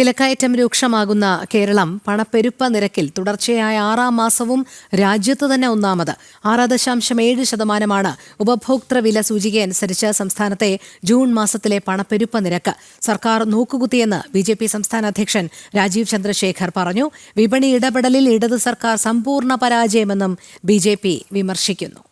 വിലക്കയറ്റം രൂക്ഷമാകുന്ന കേരളം പണപ്പെരുപ്പ നിരക്കിൽ തുടർച്ചയായ ആറാം മാസവും രാജ്യത്ത് തന്നെ ഒന്നാമത്. ആറ് ദശാംശം ഏഴ് ശതമാനമാണ് ഉപഭോക്തൃ വില സൂചികയനുസരിച്ച് സംസ്ഥാനത്തെ ജൂൺ മാസത്തിലെ പണപ്പെരുപ്പ നിരക്ക്. സർക്കാർ നോക്കുകുത്തിയെന്ന് ബി ജെ പി സംസ്ഥാന അധ്യക്ഷൻ രാജീവ് ചന്ദ്രശേഖർ പറഞ്ഞു. വിപണി ഇടപെടലിൽ ഇടത് സർക്കാർ സമ്പൂർണ പരാജയമെന്നും ബി വിമർശിക്കുന്നു.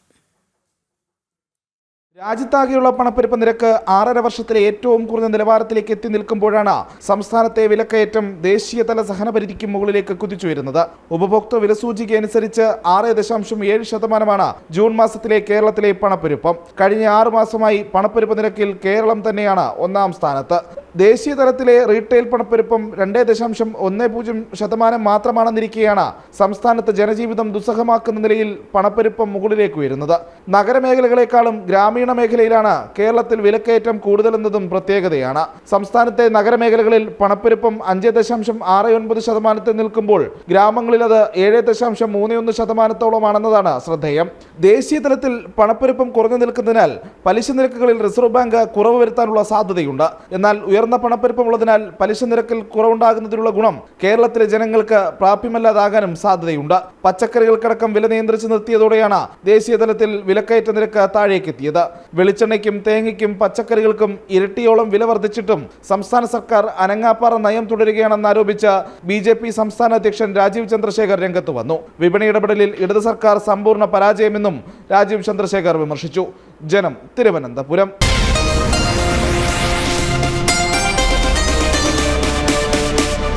രാജ്യത്താകെയുള്ള പണപ്പെരുപ്പ നിരക്ക് ആറര വർഷത്തിലെ ഏറ്റവും കുറഞ്ഞ നിലവാരത്തിലേക്ക് എത്തി നിൽക്കുമ്പോഴാണ് സംസ്ഥാനത്തെ വിലക്കയറ്റം ദേശീയതല സഹനപരിധിക്ക് മുകളിലേക്ക് കുതിച്ചുയരുന്നത്. ഉപഭോക്തൃ വിലസൂചിക അനുസരിച്ച് ആറ് ദശാംശം ഏഴ് ശതമാനമാണ് ജൂൺ മാസത്തിലെ കേരളത്തിലെ പണപ്പെരുപ്പം. കഴിഞ്ഞ ആറ് മാസമായി പണപ്പെരുപ്പ നിരക്കിൽ കേരളം തന്നെയാണ് ഒന്നാം സ്ഥാനത്ത്. ദേശീയ തലത്തിലെ റീറ്റെയിൽ പണപ്പെരുപ്പം രണ്ടേ ദശാംശം ഒന്ന് പൂജ്യം ശതമാനം മാത്രമാണെന്നിരിക്കെയാണ് സംസ്ഥാനത്ത് ജനജീവിതം ദുസ്സഹമാക്കുന്ന നിലയിൽ പണപ്പെരുപ്പം മുകളിലേക്ക് ഉയരുന്നത്. നഗരമേഖലകളെക്കാളും ഗ്രാമീണ മേഖലയിലാണ് കേരളത്തിൽ വിലക്കയറ്റം കൂടുതലെന്നതും പ്രത്യേകതയാണ്. സംസ്ഥാനത്തെ നഗരമേഖലകളിൽ പണപ്പെരുപ്പം അഞ്ച് ദശാംശം ആറ് ഒൻപത് ശതമാനത്തിൽ നിൽക്കുമ്പോൾ ഗ്രാമങ്ങളിൽ അത് ഏഴ് ദശാംശം മൂന്ന് ഒന്ന് ശതമാനത്തോളമാണെന്നതാണ് ശ്രദ്ധേയം. ദേശീയ തലത്തിൽ പണപ്പെരുപ്പം കുറഞ്ഞു നിൽക്കുന്നതിനാൽ പലിശ നിരക്കുകളിൽ റിസർവ് ബാങ്ക് കുറവ് വരുത്താനുള്ള സാധ്യതയുണ്ട്. എന്നാൽ ഉയർന്ന പണപ്പെരുപ്പമുള്ളതിനാൽ പലിശ നിരക്കിൽ കുറവുണ്ടാകുന്നതിനുള്ള ഗുണം കേരളത്തിലെ ജനങ്ങൾക്ക് പ്രാപ്യമല്ലാതാകാനും സാധ്യതയുണ്ട്. പച്ചക്കറികൾക്കടക്കം വില നിയന്ത്രിച്ചു നിർത്തിയതോടെയാണ് ദേശീയതലത്തിൽ വിലക്കയറ്റ നിരക്ക് താഴേക്കെത്തിയത്. വെളിച്ചെണ്ണയ്ക്കും തേങ്ങയ്ക്കും പച്ചക്കറികൾക്കും ഇരട്ടിയോളം വില വർദ്ധിച്ചിട്ടും സംസ്ഥാന സർക്കാർ അനങ്ങാപ്പാറ നയം തുടരുകയാണെന്ന് ആരോപിച്ച് ബി ജെ പി സംസ്ഥാന അധ്യക്ഷൻ രാജീവ് ചന്ദ്രശേഖർ രംഗത്ത് വന്നു. വിപണി ഇടപെടലിൽ ഇടത് സർക്കാർ സമ്പൂർണ പരാജയമെന്നും രാജീവ് ചന്ദ്രശേഖർ വിമർശിച്ചു. ജനം തിരുവനന്തപുരം.